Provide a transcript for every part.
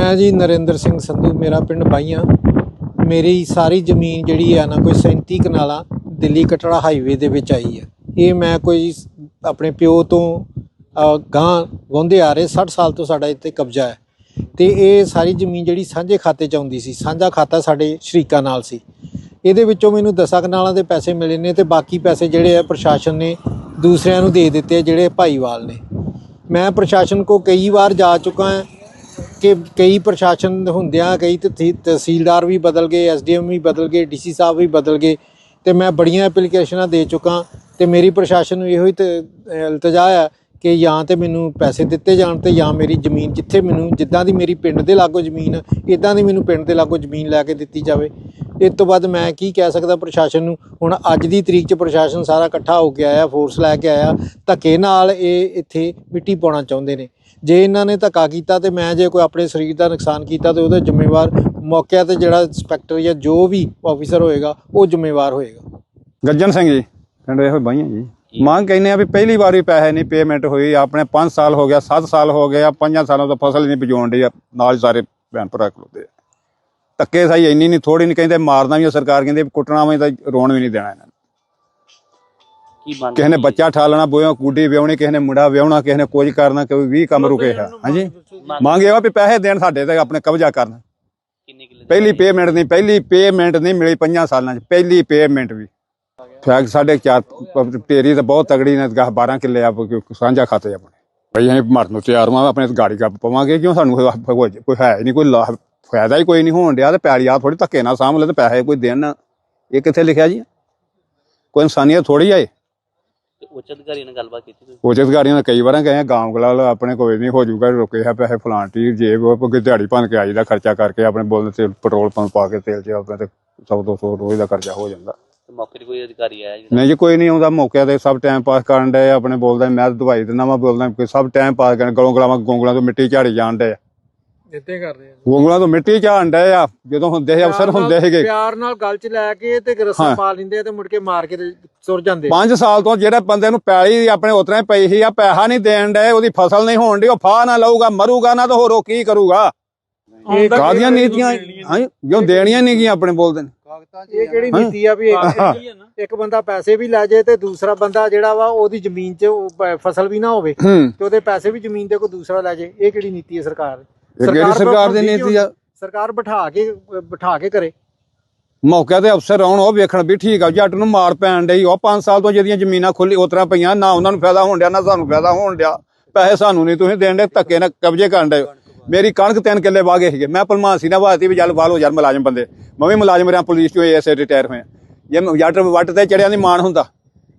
ਮੈਂ ਜੀ ਨਰਿੰਦਰ ਸਿੰਘ ਸੰਧੂ ਮੇਰਾ ਪਿੰਡ ਬਾਈਆਂ। ਮੇਰੀ ਸਾਰੀ ਜ਼ਮੀਨ ਜਿਹੜੀ ਆ ਨਾ ਕੋਈ 37 ਕਨਾਲਾਂ ਦਿੱਲੀ ਕਟੜਾ ਹਾਈਵੇ ਦੇ ਵਿੱਚ ਆਈ ਆ। ਇਹ ਮੈਂ ਕੋਈ ਆਪਣੇ ਪਿਓ ਤੋਂ ਅ, ਗਾਂ ਵਾਹੁੰਦੇ ਆ ਰਹੇ 60 ਸਾਲ ਤੋਂ ਸਾਡਾ ਇੱਥੇ ਕਬਜ਼ਾ ਹੈ। ਤੇ ਇਹ ਸਾਰੀ ਜ਼ਮੀਨ ਜਿਹੜੀ ਸਾਂਝੇ ਖਾਤੇ ਚ ਆਉਂਦੀ ਸੀ ਸਾਂਝਾ ਖਾਤਾ ਸਾਡੇ ਸ਼ਰੀਕਾਂ ਨਾਲ ਸੀ। ਇਹਦੇ ਵਿੱਚੋਂ ਮੈਨੂੰ ਦਸਾਂ ਕਨਾਲਾਂ ਦੇ ਪੈਸੇ ਮਿਲੇ ਨੇ ਤੇ ਬਾਕੀ ਪੈਸੇ ਜਿਹੜੇ ਆ ਪ੍ਰਸ਼ਾਸਨ ਨੇ ਦੂਸਰਿਆਂ ਨੂੰ ਦੇ ਦਿੱਤੇ ਜਿਹੜੇ ਭਾਈਵਾਲ ਨੇ। ਮੈਂ ਪ੍ਰਸ਼ਾਸਨ ਕੋ ਕਈ ਵਾਰ ਜਾ ਚੁੱਕਾ ਹਾਂ ਕਿ ਕਈ ਪ੍ਰਸ਼ਾਸਨ ਹੁੰਦਿਆਂ ਕਈ ਤਹਿ- ਤਹਿਸੀਲਦਾਰ ਵੀ ਬਦਲ ਗਏ ਐਸਡੀਐਮ ਵੀ ਬਦਲ ਗਏ ਡੀਸੀ ਸਾਹਿਬ ਵੀ ਬਦਲ ਗਏ। ਤੇ ਮੈਂ ਬੜੀਆਂ ਐਪਲੀਕੇਸ਼ਨਾਂ ਦੇ ਚੁੱਕਾ ਤੇ ਮੇਰੀ ਪ੍ਰਸ਼ਾਸਨ ਨੂੰ ਇਹੋ ਹੀ ਤ- ਇਲਤਜਾ ਆ ਕਿ ਜਾਂ ਤੇ ਮੈਨੂੰ ਪੈਸੇ ਦਿੱਤੇ ਜਾਣ ਤੇ ਜਾਂ ਮੇਰੀ ਜ਼ਮੀਨ ਜਿੱਥੇ ਮੈਨੂੰ, ਜਿੱਦਾਂ ਦੀ ਮੇਰੀ ਪਿੰਡ ਦੇ ਲਾਗੋ ਜ਼ਮੀਨ ਇਦਾਂ ਦੀ ਮੈਨੂੰ ਪਿੰਡ ਦੇ ਲਾਗੋ ਜ਼ਮੀਨ ਲੈ ਕੇ ਦਿੱਤੀ ਜਾਵੇ। ਇਸ ਤੋਂ ਬਾਅਦ ਮੈਂ ਕੀ ਕਹਿ ਸਕਦਾ ਪ੍ਰਸ਼ਾਸਨ ਨੂੰ, ਹੁਣ ਅੱਜ ਦੀ ਤਰੀਕ 'ਚ ਪ੍ਰਸ਼ਾਸਨ ਸਾਰਾ ਇਕੱਠਾ ਹੋ ਕੇ ਆਇਆ ਫੋਰਸ ਲੈ ਕੇ ਆਇਆ, ਧੱਕੇ ਨਾਲ ਇਹ ਇੱਥੇ ਮਿੱਟੀ ਪਾਉਣਾ ਚਾਹੁੰਦੇ ਨੇ। ਜੇ ਇਹਨਾਂ ਨੇ ਧੱਕਾ ਕੀਤਾ ਤੇ ਮੈਂ ਜੇ ਕੋਈ ਆਪਣੇ ਸਰੀਰ ਦਾ ਨੁਕਸਾਨ ਕੀਤਾ ਤੇ ਉਹਦਾ ਜ਼ਿੰਮੇਵਾਰ ਮੌਕੇ ਤੇ ਜਿਹੜਾ ਇੰਸਪੈਕਟਰ ਜਾਂ ਜੋ ਵੀ ਆਫੀਸਰ ਹੋਏਗਾ, ਉਹ ਜ਼ਿੰਮੇਵਾਰ ਹੋਏਗਾ। ਗੱਜਨ ਸਿੰਘ ਜੀ, ਪਿੰਡ ਇਹੋ ਬਾਈਆਂ ਜੀ। ਮੰਗ ਕਹਿੰਦੇ ਆ ਵੀ ਪਹਿਲੀ ਵਾਰੀ ਪੈਸੇ ਨਹੀਂ ਪੇਮੈਂਟ ਹੋਈ, ਆਪਣੇ 5 ਸਾਲ ਹੋ ਗਿਆ 7 ਸਾਲ ਹੋ ਗਿਆ ਆ 5 ਸਾਲਾਂ ਤੋਂ ਫਸਲ ਹੀ ਨਹੀਂ ਬੀਜੋਣ ਦੀ ਨਾਲ ਹੀ ਸਾਰੇ ਭੈਣ ਭਰਾ ਖਲੋਦੇ ਆ। ਧੱਕੇ ਸਾਈ ਇੰਨੀ ਨਹੀਂ ਥੋੜੀ ਨਹੀਂ ਕਹਿੰਦੇ, ਮਾਰਨਾ ਵੀ ਸਰਕਾਰ, ਕਹਿੰਦੇ ਵੀ ਕੁੱਟਣਾ ਵੀ ਤਾਂ ਰੋਣ ਵੀ ਨਹੀਂ ਦੇਣਾ ਇਹਨਾਂ ਨੂੰ। ਕੀ ਮੰਗ ਕਿਸੇ ਨੇ ਬੱਚਾ ਠਾਲਣਾ ਬੋਇਓ ਕੁੱਡੀ ਵਿਆਹਣੀ ਕਿਸੇ ਨੇ ਮੁੰਡਾ ਵਿਆਹਣਾ ਕਿਸੇ ਨੇ ਕੁਝ ਕਰਨਾ ਕੋਈ ਵੀ ਕੰਮ ਰੁਕੇ ਹੈ। ਹਾਂਜੀ? ਮੰਗ ਇਹ ਵਾ ਵੀ ਪੈਸੇ ਦੇਣ ਸਾਡੇ ਤੇ ਆਪਣੇ ਕਬਜ਼ਾ ਕਰਨ। ਕਿੰਨੇ ਕਿੱਲੇ ਪਹਿਲੀ ਪੇਮੈਂਟ ਨਹੀਂ ਪਹਿਲੀ ਪੇਮੈਂਟ ਨਹੀਂ ਮਿਲੀ ਪੰਜਾਂ ਸਾਲਾਂ 'ਚ ਪਹਿਲੀ ਪੇਮੈਂਟ ਵੀ। ਫੈਕ ਸਾਡੇ ਚਾਰ ਤੇਰੀ ਤਾਂ ਬਹੁਤ ਤਗੜੀ ਨੇ 10 12 ਕਿੱਲੇ ਆ ਸਾਂਝਾ ਖਾਤੇ ਆਪਣੇ। ਭਈ ਅਸੀਂ ਮਰਨ ਨੂੰ ਤਿਆਰ ਹਾਂ ਆਪਣੇ ਗਾੜੀ ਕੱਪ ਪਵਾਂਗੇ ਕਿਉਂ ਸਾਨੂੰ ਕੋਈ ਹੈ ਨਹੀਂ ਕੋਈ ਫਾਇਦਾ ਹੀ ਕੋਈ ਨਹੀਂ ਹੋਣ ਡਿਆ ਤੇ ਪੈਲੀ ਆ ਥੋੜੀ ਧੱਕੇ ਨਾਲ ਸਾਂਭ ਲੈ ਤੇ ਪੈਸੇ ਕੋਈ ਦੇਣ ਇਹ ਕਿੱਥੇ ਲਿਖਿਆ ਜੀ? ਕੋਈ ਇਨਸਾਨੀਅਤ ਥੋੜੀ ਆਏ ਤੇ ਉੱਚ ਅਧਿਕਾਰੀਆਂ ਨਾਲ ਗੱਲਬਾਤ ਕੀਤੀ ਤੁਸੀਂ? ਉਚਿਤ ਅਧਿਕਾਰੀਆਂ ਨੇ ਕਈ ਵਾਰਾਂ ਗਏ ਗਾਂਵ ਗਲਾਲ ਆਪਣੇ ਕੋਈ ਨਹੀਂ ਹੋ ਜਾਊਗਾ ਰੁਕੇ ਆ ਪੈਸੇ ਫਲਾਂਟੀ ਜੇਬ ਉਹ ਕੋਈ ਦਿਹਾੜੀ ਭੰਨ ਕੇ ਆਈਦਾ ਖਰਚਾ ਕਰਕੇ ਆਪਣੇ ਬੋਲ ਤੇ ਪੈਟਰੋਲ ਪੰਪ ਪਾ ਕੇ ਤੇਲ ਚ ਆਪਣੇ ਤੇ 100 200 ਰੋਜ਼ ਦਾ ਖਰਚਾ ਹੋ ਜਾਂਦਾ। ਤੇ ਮੌਕੇ ਤੇ ਕੋਈ ਅਧਿਕਾਰੀ ਆਇਆ ਜਿਹੜਾ? ਨਹੀਂ ਜੀ ਕੋਈ ਨਹੀਂ ਆਉਂਦਾ ਮੌਕੇ ਤੇ ਸਭ ਟਾਈਮ ਪਾਸ ਕਰਨ ਆ, ਆਪਣੇ ਬੋਲਦਾ ਮੈਂ ਦਵਾਈ ਦਿੰਦਾ ਮੈਂ ਬੋਲਦਾ ਕਿ ਸਭ ਟਾਈਮ ਪਾਸ ਕਰਨ ਗਲੋਂ ਗਲਾਵਾਂ ਗੋਂਗਲਾਂ ਤੋਂ ਮਿੱਟੀ ਝਾੜੀ ਜਾਣ ਡਏ ਆ ਇੱਥੇ ਕਰਦੇ ਆ ਗੋਂਗਲਾਂ ਤੋਂ ਮਿੱਟੀ ਝਾੜਨ ਡਏ ਆ ਜਦੋਂ ਹੁੰਦੇ ਸੀ ਅਫਸਰ ਹੁੰਦੇ ਸੀਗੇ। ਪਿਆਰ ਨਾਲ ਗੱਲ 'ਚ ਲੈ ਕੇ ਤੇ ਰਸਾ ਹਾਂ। ਪਾ ਲੈਂਦੇ ਆ ਤੇ ਮੁੜ ਕੇ ਮਾਰ ਕੇ ਤੇ ਸੁਰ ਜਾਂਦੇ 5 ਸਾਲ ਤੋਂ ਜਿਹੜੇ ਬੰਦੇ ਨੂੰ ਪੈਲੀ ਆਪਣੇ ਉਤਰੇ ਪਈ ਸੀ ਆ ਪੈਸਾ ਨਹੀਂ ਦੇਣ ਡਏ ਉਹਦੀ ਫਸਲ ਨਹੀਂ ਹੋਣ ਡਈ ਉਹ ਫਾਹ ਨਾ ਲਊਗਾ ਮਰੂਗਾ ਨਾ ਤਾਂ ਹੋਰ ਉਹ ਕੀ ਕਰੂਗਾ? ਇਹ ਕਾਦੀਆਂ ਨੀਤੀਆਂ? ਹਾਂ? ਜੋ ਦੇਣੀਆਂ ਨਹੀਂ ਗੀਆਂ ਆਪਣੇ ਬੋਲਦੇ ਨੇ? ਇਹ ਕਿਹੜੀ ਨੀਤੀ ਆ ਵੀ ਇੱਕ- ਇੱਕ ਬੰਦਾ ਪੈਸੇ ਵੀ ਲੈ ਜੇ ਤੇ ਦੂਸਰਾ ਬੰਦਾ ਜਿਹੜਾ ਵਾ ਉਹਦੀ ਜ਼ਮੀਨ 'ਚ ਉਹ ਪ- ਫਸਲ ਵੀ ਨਾ ਹੋਵੇ ਹੂੰ। ਤੇ ਉਹਦੇ ਪੈਸੇ ਵੀ ਜ਼ਮੀਨ ਤੇ ਕੋਈ ਦੂਸਰਾ ਲੈ ਜੇ ਇਹ ਕਿਹੜੀ ਨੀਤੀ ਹੈ ਸਰਕਾਰ? ਦੀ? ਕਿਹੜੀ ਸਰਕਾਰ ਦੀ ਨੀਤੀ ਆ। ਸਰਕਾਰ ਬਿਠਾ ਕੇ ਬਿਠਾ ਕੇ ਕਰੇ। ਮੌਕੇ ਤੇ ਅਫਸਰ ਆਉਣ ਉਹ ਵੇਖਣ ਵੀ ਠੀਕ ਆ ਜੱਟ ਨੂੰ ਮਾਰ ਪੈਣ ਡਈ ਉਹ 5 ਸਾਲ ਤੋਂ ਜਿਹਦੀਆਂ ਜ਼ਮੀਨਾਂ ਖੁੱਲੀ ਉਤਰਾ ਪਈਆਂ ਨਾ ਉਹਨਾਂ ਨੂੰ ਫਾਇਦਾ ਹੋਣ ਡਿਆ ਨਾ ਸਾਨੂੰ ਫਾਇਦਾ ਹੋਣ ਡਿਆ। ਪੈਸੇ ਸਾਨੂੰ ਨਹੀਂ ਤੁਸੀਂ ਦੇਣ ਦੇ ਧੱਕੇ ਨਾਲ ਕਬਜ਼ੇ ਕਰਨ ਹੋ। ਮੇਰੀ ਕਣਕ ਤਿੰਨ ਕਿੱਲੇ ਵਾਗੇ ਸੀਗੇ। ਮੈਂ ਭਲਮਾਨ ਸੀ ਨਾ ਬਾਤੀ ਵੀ ਚੱਲ ਵਾਲੋ ਯਾਰ ਮੁਲਾਜ਼ਮ ਬੰਦੇ। ਮੈਂ ਵੀ ਮੁਲਾਜ਼ਮ ਰਿਹਾ ਪੁਲਿਸ ਚੋਂ ਐਸੇ ਰਿਟਾਇਰ ਹੋਇਆ। ਜੇ ਜੱਟ ਵੱਟ ਤੇ ਚੜਿਆਂ ਦੀ ਮਾਣ ਹੁੰਦਾ।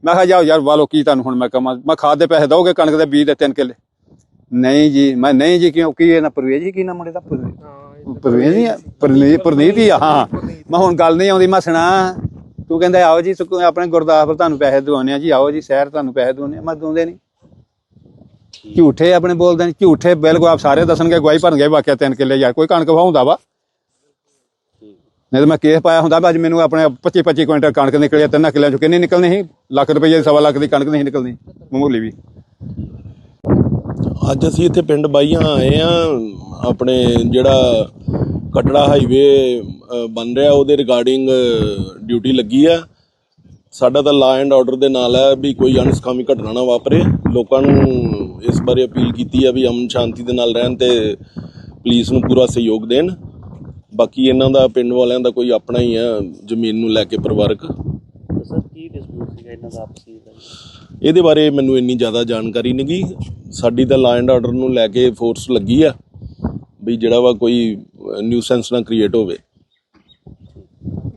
ਮੈਂ ਕਿਹਾ ਜਾਓ ਯਾਰ ਵਾਲੋ ਕੀ ਤੁਹਾਨੂੰ ਹੁਣ ਮੈਂ ਕਹਾਂ? ਮੈਂ ਖਾਦ ਦੇ ਪੈਸੇ ਦਓਗੇ ਕਣਕ ਦੇ ਬੀਜ ਦੇ ਤਿੰਨ ਕਿੱਲੇ। ਨਹੀਂ ਜੀ ਮੈਂ ਨਹੀਂ ਜੀ ਕਿਉਂ ਕੀ ਇਹ ਨਾ ਪਰਵੇਜ ਜੀ ਕੀ ਨਾ ਮੁੰਡੇ ਦਾ ਪਰਵੇਜ ਨਹੀਂ ਪਰਨੀਤ ਹੀ ਹਾਂ ਮੈਂ ਹੁਣ ਗੱਲ ਨਹੀਂ ਆਉਂਦੀ ਮੈਂ ਸੁਣਾ। ਤੂੰ ਕਹਿੰਦਾ ਆਓ ਜੀ ਆਪਣੇ ਗੁਰਦਾਸਪੁਰ ਤੁਹਾਨੂੰ ਪੈਸੇ ਦਵਾਉਣੇ ਆ ਜੀ ਆਓ ਜੀ ਸ਼ਹਿਰ ਤੁਹਾਨੂੰ ਪੈਸੇ ਦਵਾਉਣੇ ਆ। ਮੈਂ ਦਵਾਉਂਦੇ ਨਹੀਂ। ਝੂਠੇ ਆਪਣੇ ਬੋਲਦੇ ਨੇ ਝੂਠੇ ਬਿਲਕੁਲ ਆਪ ਸਾਰੇ ਦੱਸਣਗੇ ਗਵਾਹੀ ਭਰਨਗੇ ਵਾਕਿਆ ਤਿੰਨ ਕਿੱਲੇ ਯਾਰ ਕੋਈ ਕਣਕ ਵਾਹੁੰਦਾ ਵਾ। ਨਹੀਂ ਤਾਂ ਮੈਂ ਕੇਸ ਪਾਇਆ ਹੁੰਦਾ ਅੱਜ ਮੈਨੂੰ ਆਪਣੇ 25 25 ਕੁਇੰਟਲ ਕਣਕ ਨਿਕਲੀ ਆ, ਤਿੰਨਾਂ ਕਿੱਲਿਆਂ ਚੋਂ ਕਿੰਨੀ ਨਿਕਲਣੀ ਸੀ? ਲੱਖ ਰੁਪਏ ਦੀ ਸਵਾ ਲੱਖ ਦੀ ਕਣਕ ਨਹੀਂ ਨਿਕਲਣੀ ਮਾਮੂਲੀ ਵੀ। ਅੱਜ ਅਸੀਂ ਇੱਥੇ ਪਿੰਡ ਬਾਈਆਂ ਆਏ ਆ, ਆਪਣੇ ਜਿਹੜਾ ਕਟੜਾ ਹਾਈਵੇ ਬਣ ਰਿਹਾ, ਉਹਦੇ ਰਿਗਾਰਡਿੰਗ ਡਿਊਟੀ ਲੱਗੀ ਆ। ਸਾਡਾ ਤਾਂ ਲਾ ਐਂਡ ਆਰਡਰ ਦੇ ਨਾਲ ਹੈ ਵੀ ਕੋਈ ਅਨਸਕਾਮੀ ਘਟਨਾ ਨਾ ਵਾਪਰੇ। ਲੋਕਾਂ ਨੂੰ ਇਸ ਬਾਰੇ ਅਪੀਲ ਕੀਤੀ ਆ ਵੀ ਅਮਨ ਸ਼ਾਂਤੀ ਦੇ ਨਾਲ ਰਹਿਣ ਤੇ ਪੁਲਿਸ ਨੂੰ ਪੂਰਾ ਸਹਿਯੋਗ ਦੇਣ। ਬਾਕੀ ਇਹਨਾਂ ਦਾ, ਪਿੰਡ ਵਾਲਿਆਂ ਦਾ ਕੋਈ ਆਪਣਾ ਹੀ ਆ, ਜ਼ਮੀਨ ਨੂੰ ਲੈ ਕੇ ਪਰਿਵਾਰਕ। ਸਰ, ਕੀ ਡਿਸਪਿਊਟ ਸੀਗਾ ਇਹਨਾਂ ਦਾ ਆਪਸੀ? ਦਾ ਇਹਦੇ ਬਾਰੇ ਮੈਨੂੰ ਇੰਨੀ ਜ਼ਿਆਦਾ ਜਾਣਕਾਰੀ ਨਹੀਂ ਗੀ ਸਾਡੀ ਤਾਂ ਲਾ ਐਂਡ ਆਰਡਰ ਨੂੰ ਲੈ ਕੇ ਫੋਰਸ ਲੱਗੀ ਆ ਵੀ ਜਿਹੜਾ ਵਾ ਕੋਈ ਨਿਊਸੈਂਸ ਨਾ ਕ੍ਰੀਏਟ ਹੋਵੇ।